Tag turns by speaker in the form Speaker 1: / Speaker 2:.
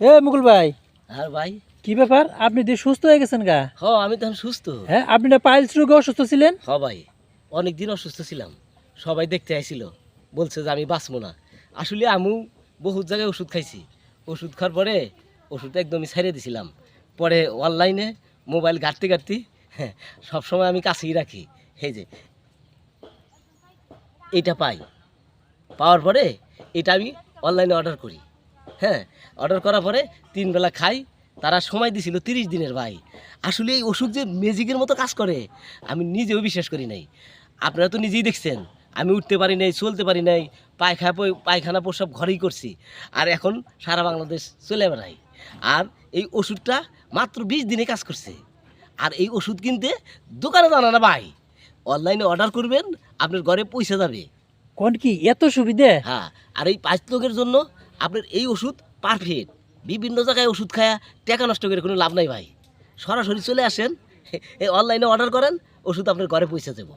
Speaker 1: এ মুকুল ভাই।
Speaker 2: আর ভাই?
Speaker 1: কি ব্যাপার? আপনি দিয়ে সুস্থ হয়ে গেছেন গা?
Speaker 2: হ আমি তো সুস্থ।
Speaker 1: হ্যাঁ আপনি না পাইলস রোগে অসুস্থ ছিলেন?
Speaker 2: হ ভাই। অনেক দিন অসুস্থ ছিলাম। সবাই দেখতে আইছিল। বলছে যে আমি বাঁচবো না। আসলে আমি বহুত জায়গায় ওষুধ খাইছি। ওষুধ খাওয়ার পরে ওষুধ একদমই ছেড়ে দিছিলাম। পরে অনলাইনে মোবাইল ঘাটতে ঘাটতে হ্যাঁ সবসময় আমি কাছেই রাখি। এই যে এইটা পাই। পাওয়ার পরে এটা আমি অনলাইনে অর্ডার করি। হ্যাঁ অর্ডার করার পরে তিন বেলা খাই তারা সময় দিছিল তিরিশ দিনের ভাই। আসলে এই ওষুধ যে ম্যাজিকের মতো কাজ করে আমি নিজেও বিশ্বাস করি নাই। আপনারা তো নিজেই দেখছেন আমি উঠতে পারি নাই চলতে পারি নাই পায়খা পায়খানা প্রসব ঘরেই করছি আর এখন সারা বাংলাদেশ চলে বেড়াই আর এই ওষুধটা মাত্র বিশ দিনে কাজ করছে। আর এই ওষুধ কিনতে দোকানে জানা না ভাই। অনলাইনে অর্ডার করবেন আপনার ঘরে পয়সা যাবে।
Speaker 1: কোন কি? এত সুবিধে?
Speaker 2: হ্যাঁ আর এই পাঁচ লোকের জন্য আপনার এই ওষুধ পারফেক্ট বিভিন্ন জায়গায় ওষুধ খায়া টাকা নষ্ট করে কোনো লাভ নাই ভাই। সরাসরি চলে আসেন এই অনলাইনে অর্ডার করেন, ওষুধ আপনার ঘরে পৌঁছে দেবো